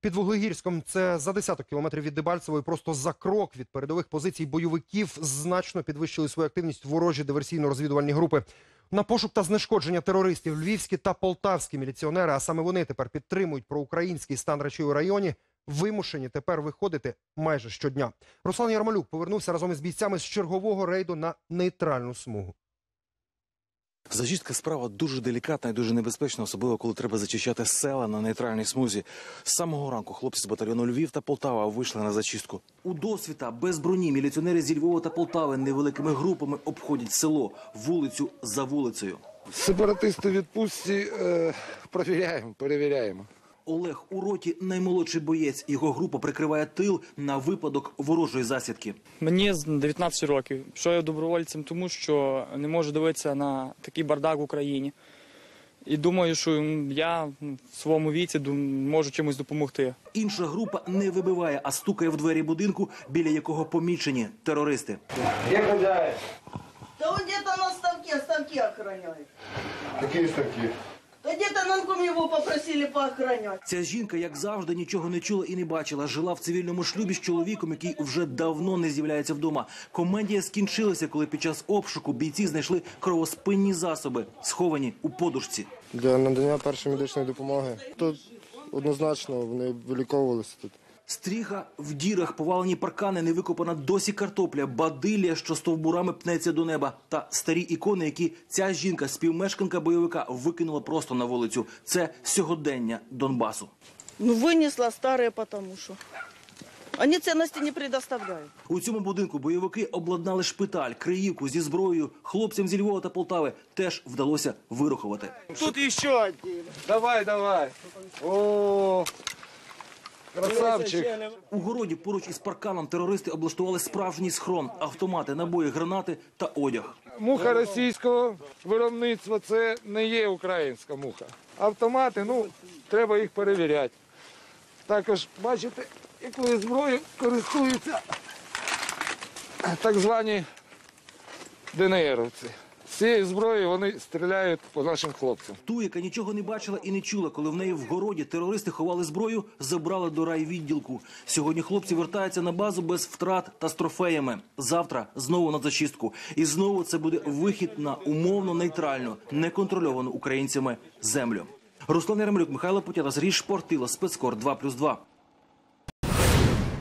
Під Вуглегірськом це за десяток кілометрів від Дебальцевої, просто за крок від передових позицій бойовиків значно підвищили свою активність ворожі диверсійно-розвідувальні групи. На пошук та знешкодження терористів львівські та полтавські міліціонери, а саме вони тепер підтримують проукраїнський стан речей у районі, вимушені тепер виходити майже щодня. Руслан Ярмолюк повернувся разом із бійцями з чергового рейду на нейтральну смугу. Зачистка справа дуже делікатна і дуже небезпечна, особливо коли треба зачищати села на нейтральній смузі. З самого ранку хлопці з батальйону Львів та Полтава вийшли на зачистку. У досвіта без броні міліціонери зі Львова та Полтави невеликими групами обходять село вулицю за вулицею. Сепаратисти відпустці е, провіряємо, перевіряємо. Олег у роті наймолодший боєць. Його група прикриває тил на випадок ворожої засідки. Мені з 19 років. Що я добровольцем, тому що не можу дивитися на такий бардак в Україні. І думаю, що я в своєму віці можу чимось допомогти. Інша група не вибиває, а стукає в двері будинку, біля якого помічені терористи. Да он где-то на ставке, ставки охраняет. Які ставки? Да где-то нам попросили поохранять. Ця жінка, як завжди, нічого не чула і не бачила. Жила в цивільному шлюбі з чоловіком, який вже давно не з'являється вдома. Комедія скінчилася, коли під час обшуку бійці знайшли кровоспинні засоби, сховані у подушці. Для надання першої медичної допомоги. Тут однозначно вони виліковувалися тут. Стріха в дірах, повалені паркани, невикопана досі картопля, бадилля, що стовбурами пнеться до неба, та старі ікони, які ця жінка, співмешканка бойовика, викинула просто на вулицю. Це сьогодення Донбасу. Ну, вынесла старые, потому что. Они ценности не предоставляют. У цьому будинку бойовики обладнали шпиталь, криївку зі зброєю. Хлопцям зі Львова та Полтави теж вдалося вирухувати. Тут ще один. Давай, давай. О, красавчик. У городі поруч із парканом терористи облаштували справжній схрон, автомати, набої, гранати та одяг. Муха російського виробництва це не є українська муха. Автомати, ну, треба їх перевіряти. Також бачите, якою зброєю користуються так звані ДНРовці. Цієї зброї вони стріляють по нашим хлопцям. Ту, яка нічого не бачила і не чула, коли в неї в городі терористи ховали зброю, забрали до райвідділку. Сьогодні хлопці вертаються на базу без втрат та з трофеями. Завтра знову на зачистку. І знову це буде вихід на умовно нейтральну, неконтрольовану українцями землю. Руслан Ярмолюк, Михайло Путята, Сергій Шпортило, спецкор 2+,2.